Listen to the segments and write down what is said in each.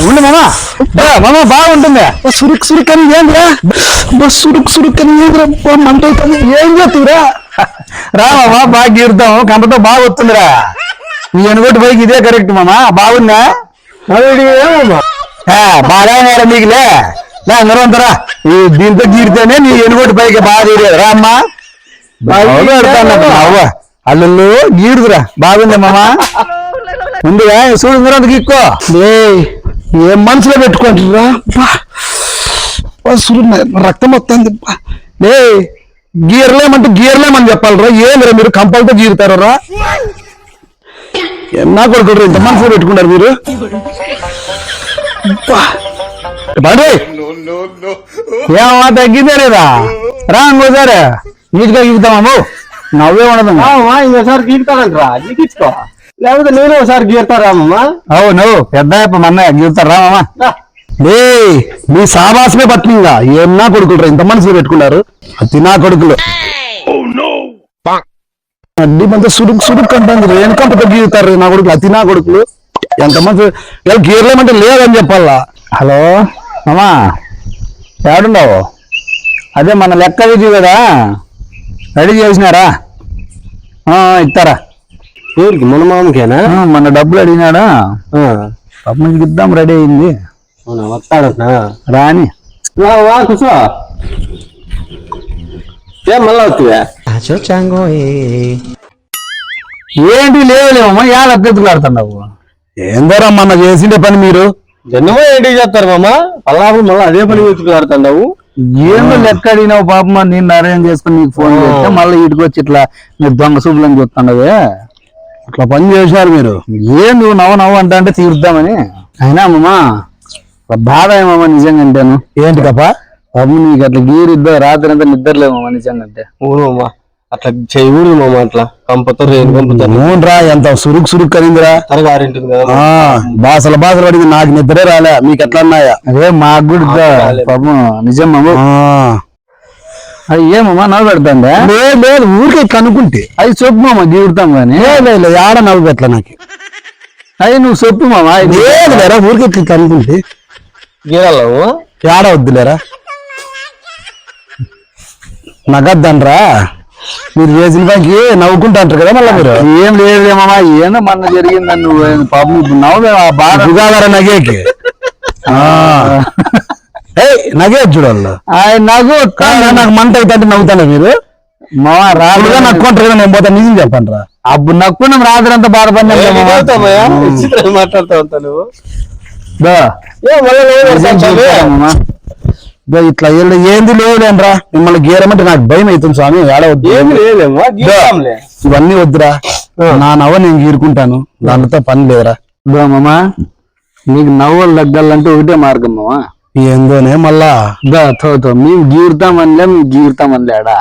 ఉండు మామ. మామ బాగుంటుంది. సురుక్ సురుక్ అని ఏంద్రా సురుక్ సురుక్ అని ఏంద్రా మంట అవుతుంది ఏం చేస్తురా రా మామ బాగా గీరుతాం కంపతో బాగా వస్తుందిరా. నీ ఎనుగోటి పైకి ఇదే కరెక్ట్ మామ. బాగుందా? ఆ, బాగా ఉన్నారా నీకులే? లే అందరూ అంతరా ఈ దీంతో గీరితేనే నీ ఎనుగోటి పైకి బాగా తీరేది. రా అమ్మా. అల్లు గీడుదురా బాగుంది మామ. ముందుగా చూడు గీక్కో లే ఏం మనసులో పెట్టుకుంటురా రక్తం వస్తుంది. లే గీరలేమంటే గీరలేమని చెప్పాలరా. ఏందిరా మీరు కంపలతో గీరుతారా నా కొడుకు ఇంత మనసులో పెట్టుకున్నారు మీరు. బాడీ! ఏమా తగ్గిందే లేదా? రా ఇంకోసారి నీట్గా గీగుతామా నవ్వే ఉండదు. ఇంకోసారి గీకుతాడంటరా గీకించుకో లేకపోతే నేను ఒకసారి గీరుతారామమ్మా అవును పెద్ద మన గీగుతారా మామ లే మీ సావాసమే పట్టిందా ఏం నా కొడుకులు ఇంత మనసులో పెట్టుకున్నారు. నా కొడుకులు. అడ్డి మంత సుడుకు సుడుకు అంటుంది. వెనకంప గీగుతారు నా కొడుకులు అతి నా కొడుకులు. ఎంతమంది వీళ్ళు గీరలేమంటే లేదని చెప్పాలా? హలో మామా ఏడుండవు అదే మన లెక్క విధి కదా రెడీ చేసినారా? ఇస్తారా? ఊరికి మన మామకేనా మన డబ్బులు అడిగినాడా? పాపం ఇద్దాం రెడీ అయింది. వస్తాడట్నా? రాని. వా వా కూర్చో. ఏం మళ్ళా వస్తువా ఏంటి లేవులేమమ్మా యాడ అద్దెతులాడుతున్నావు ఏందోరా మొన్న చేసిండే పని మీరు? జన్మో ఏంటి చేస్తారు మామ? పల్లాపులు మళ్ళీ అదే పని వెతుకులాడుతున్నావు ఏందో లెక్క అడిగినావు పాపమ్మ నేను అరేంజ్ చేసుకుని నీకు ఫోన్ చేస్తే మళ్ళీ ఇటుకు వచ్చి ఇట్లా మీరు దొంగ సూపులని చూస్తుండవే అట్లా పని చేసినారు మీరు. ఏం నువ్వు నవ్వు నవ్వు అంటే అంటే తీరుద్దామని. అయినా అమ్మమ్మా బాధ ఏమమ్మా నిజంగా అంటేను. ఏంటి కప్ప? పాపం నీకు అట్లా గీరిద్దా రాత్రి అంతా నిద్రలేమమ్మా నిజంగా అంటే. అవును మామ అట్లా చేయకూడదు మామ అట్లా. కంపతో రేణు కంపుతారు అవునరా ఎంత సురుకు సురుకు కరిందిరా త్వరగా ఆరింటుంది కదా బాసల బాసలు పడింది నాకు నిద్రే రాలే. మీకు ఎట్లా ఉన్నాయా అదే మాకు కూడా పాపం నిజం మాము అది ఏమమ్మా నవ్వు పెడతాందా లేదు లేదు ఊరికే కనుక్కుంటే. అది చెప్పు మామ గీడుతాం కానీ లేదు ఆడ నవ్వు పెట్టలే నాకు? అది నువ్వు చెప్పు మామ లేదు లేరా ఊరికే కనుక్కుంటే. గీరాలవు ఏడ వద్దులేరా? నగద్దనరా మీరు చేసిన పనికి నవ్వుకుంటా అంటారు కదా మళ్ళీ మీరు? ఏం లేదులేమమ్మా ఏందో మొన్న జరిగిందని నువ్వు పాపం నవ్వు బాగా నగేకి? నగే చూడాలి నవ్వు నాకు మంట అయితే నవ్వుతాను మీరు? మా రాదుగా నక్కుంటారు నేను పోతా నిజం చెప్పండి రా అప్పుడు నక్కున్నాం రాత్రంతా బాధపడినా మాట్లాడుతా ఉంటా నువ్వు. ఇట్లా ఏంది- లేవులేనరా మిమ్మల్ని గీరమంటే నాకు భయం అవుతుంది స్వామి ఏడవద్దు ఇవన్నీ వద్దురా. నా నవ్వ నేను గీరుకుంటాను. దానితో పని లేదురా. మామా. నీకు నవ్వులు తగ్గాలంటే ఒకటే మార్గం మామా. ఏందోనే మళ్ళా? తో మేము గీరుతామనిలే మేము గీరుతామనిలేడా?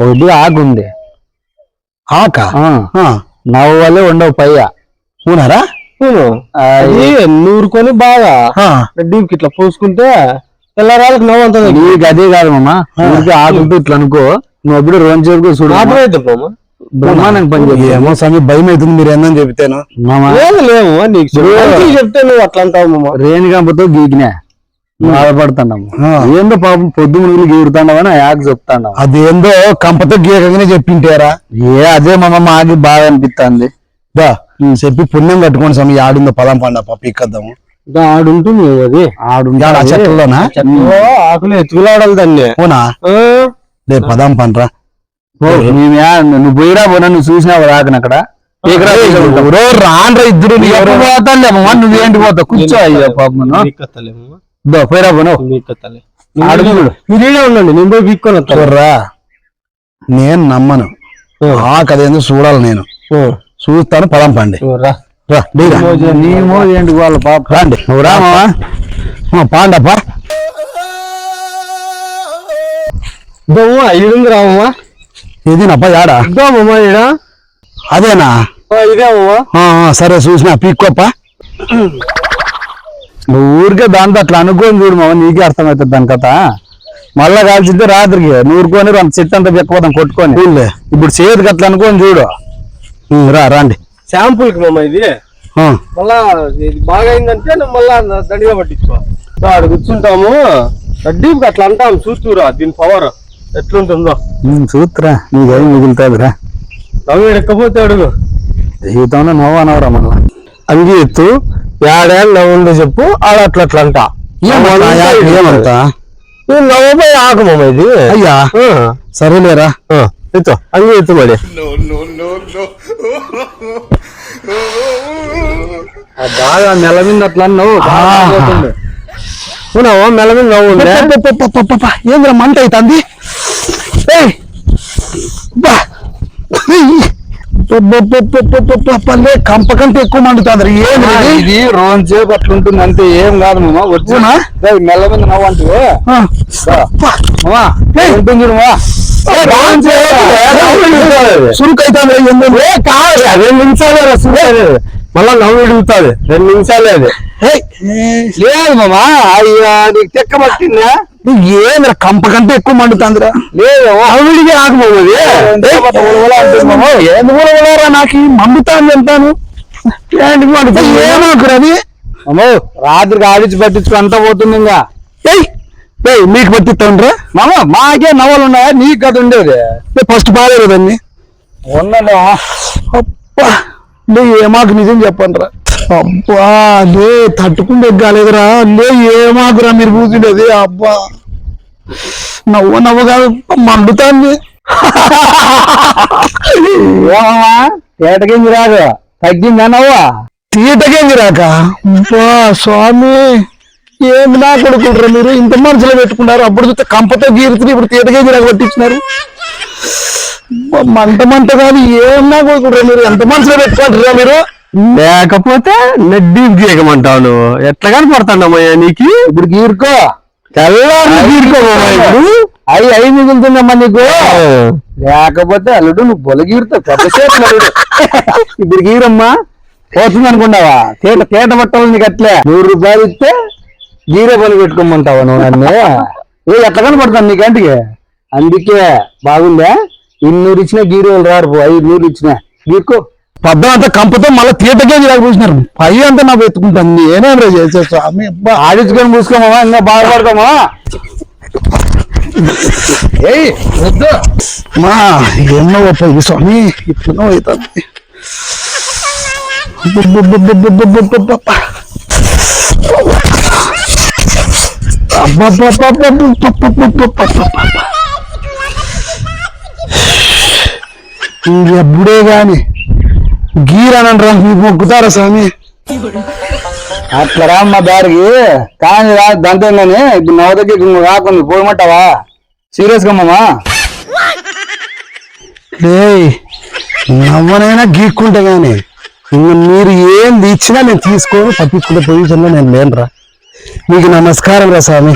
ఒకటి ఆకు? ఉంది ఆక నవ్వలే ఉండవు పయ్య అవును. అది నూరుకొని బాగా డీప్ ఇట్లా పోసుకుంటే తెల్లరాళ్ళకి నవ్వు అంతా నీకు అదే కాదు మామా. ఊరికే ఆకుంటూ ఇట్లా అనుకో. నువ్వు అప్పుడు రోజు వరకు చూడు పోమా బ్రహ్మాండంగా పని. ఏమో స్వామి భయం అవుతుంది. మీరు ఏందని లేదు లేవు నీకు చెప్తే నువ్వు అట్లా అంటావు రేణిగంపతో గీకినా. బాధపడుతున్నాము. ఏందో పాపం పొద్దు మునుగులు గీరుతాండవని యాక్ చెప్తాండవు అదేందో కంపతో గీకగానే చెప్పింటారా? ఏ అదే మా మాకి బాగా అనిపిస్తుంది దా చెప్పి పుణ్యం కట్టుకోండి స్వామి ఆడిందో పదం పండప్ప పీకద్దాము ఆడుంటుంది అది. ఆడు ఆ చెట్లలోనా? చెట్లో ఆకులు ఎత్తుకులాడాలి ఆ, లే పదాం పండ్రా. నువ్వు పోయిరా పోనా నువ్వు చూసినావు రాకన అక్కడ? రాన్రా ఇద్దరు పోతాలేమమ్మా నువ్వేంటి పోతావు? కూర్చో అయ్యా పాపం పోయిరా పోను. ఉండండి? నేను పోయి పీక్కొని నేను నమ్మను. ఆ కథ ఏందో చూడాలి నేను. చూస్తాను పదం పండి. ఏంటి? వాళ్ళ పాప? రండి నువ్వు రామా పాండప్ప. దోమ ఇడుంది రామమ్మా ఇది నప్ప యాడా దోమమ్మా ఈడ? అదేనా? సరే చూసినా పీక్కోప్ప. నువ్వు ఊరికే దాంతో అట్లా అనుకోని చూడు మామ నీకే అర్థమవుతుంది దాని కథ. మళ్ళా కాల్చితే రాత్రికి నూరుకొని రెండు చెట్టు అంతా పెక్కపోతాం కొట్టుకొని. ఇప్పుడు చేతికి అట్లా అనుకోని చూడు. రా రండి. శాంపుల్కి మామ ఇది. మళ్ళా ఇది బాగా అయిందంటే మళ్ళా దండిగా పట్టించుకో. సో ఆడ కూర్చుంటాము. డీప్ అట్లా అంటాం. చూస్తురా దీని పవర్ ఎట్లుంటుందో. చూస్తురా నీకేం మిగులుతుందిరా. నవ్వు ఎక్కపోతే అడుగు. జీవితంలో నవ్వు అనవరా మళ్ళా? అంగి ఎత్తు ఏడేళ్ళ ఉండి చెప్పు ఆడట్లంట ఏమంతా నవ్వబోయి ఆగమమ్మ ఇది అయ్యా సరేలేరా ఎత్తు అంగి ఎత్తు మరి బాగా నెల మీద అట్లా నవ్వు ఉన్నావు నెల మీద నవ్వు ఏంద్ర మంట అవుతుంది పప్పపప్పపప్ప, లే, కంప కంటే ఎక్కువ మండుతుంది ఏం ఇది రోజు సేపు అట్లా ఉంటుంది అంతే ఏం కాదు మామ వచ్చినా మెల్ల మీద నవ్వు అంటే ఉంటుంది మామ సురుకైతుంది రెండు నిమిషాలే రా సురేష్. మళ్ళా నవ్వు విడుగుతుంది రెండు నిమిషాలే అది లేదు మామా అయ్యా నీకు తెక్క పట్టిందా ఏంద్రా కంప కంటే ఎక్కువ మండుతుందిరా. లేదు ఆకుపోతుంది ఏంది ఉలవలారా నాకు? మండుతాను అంటాను ఏమాకురా అది అమ్మో రాత్రికి ఆడిచి పట్టించుకు అంతా పోతుంది ఇంకా. ఏయ్ ఏయ్ మీకు పట్టిస్తాండ్రా? మామ మాకే నవలు ఉన్నాయా? నీకు కదా ఉండేది. ఫస్ట్ బాగాలేదు కదండి ఉందండి అబ్బా లే ఏమాకు నిజం చెప్పండిరా? అబ్బా లే తట్టుకుంటే కాలేదురా లే ఏమాకురా మీరు కూర్చుండేది? అబ్బా. నవ్వు నవ్వు కాదు మండుతాంది. ఏమమ్మా? తేటకింది రాదు తగ్గిందా నవ్వా? తీటకింది రాక? అబ్బా స్వామి. ఏమి నా కొడుకుంటారు మీరు? ఇంత మనసులో పెట్టుకున్నారు. అప్పుడు చూస్తే కంపతో గీరుతుంది ఇప్పుడు తీటకింది రాక పట్టించినారు? మంట మంట కాదు ఏమన్నా కొడుకుంటారు మీరు? ఎంత మనసులో పెట్టుకుంటారా మీరు? లేకపోతే నెడ్డీ గీయకమంటావు నువ్వు ఎట్లా కనపడుతున్నామయ్యా నీకు? ఇప్పుడు గీరుకో తెల్లారి ఇప్పుడు అవి అవి మిగులుతుందమ్మా నీకు. లేకపోతే అల్లుడు నువ్వు బొలగీరుతావు పెద్ద చేతులు అల్లుడు ఇప్పుడు గీరమ్మా. పోతుంది అనుకున్నావా తేట తేట పట్టాలి నీకు అట్లే. నూరు రూపాయలు ఇస్తే గీరే పని పెట్టుకోమంటావా నువ్వు నన్ను? ఏ ఎట్లా కనపడతాను నీకంటికి అందుకే బాగుందా? ఇన్నూరు ఇచ్చినా గీరేలు రారు ఐదు నూరు ఇచ్చినా. గీరుకో. పద్దం అంతా కంపతో మళ్ళీ తీటకే నాకు చూసినారు పై అంతా నాకు ఎత్తుకుంటాను నేనే రే చేసే స్వామి ఆడించుకొని పూసుకోమా ఇంకా బాధపడతామా మా ఎన్నో గొప్ప ఇది స్వామి ఇప్పుడు అవుతుంది. ఇంకెప్పుడే కానీ మీకు మొక్కుతారా స్వామి? అట్లా మా దారికి? కానీ దంతే ఇప్పుడు నవ్వు దగ్గర రాకుండా పోయమంటావా? సీరియస్గా మామా నవ్వనైనా గీక్కుంటే గాని మీరు ఏం ఇచ్చినా నేను తీసుకొని పట్టించుకునే పొజిషన్లో నేను లేనురా. మీకు నమస్కారం రా స్వామి.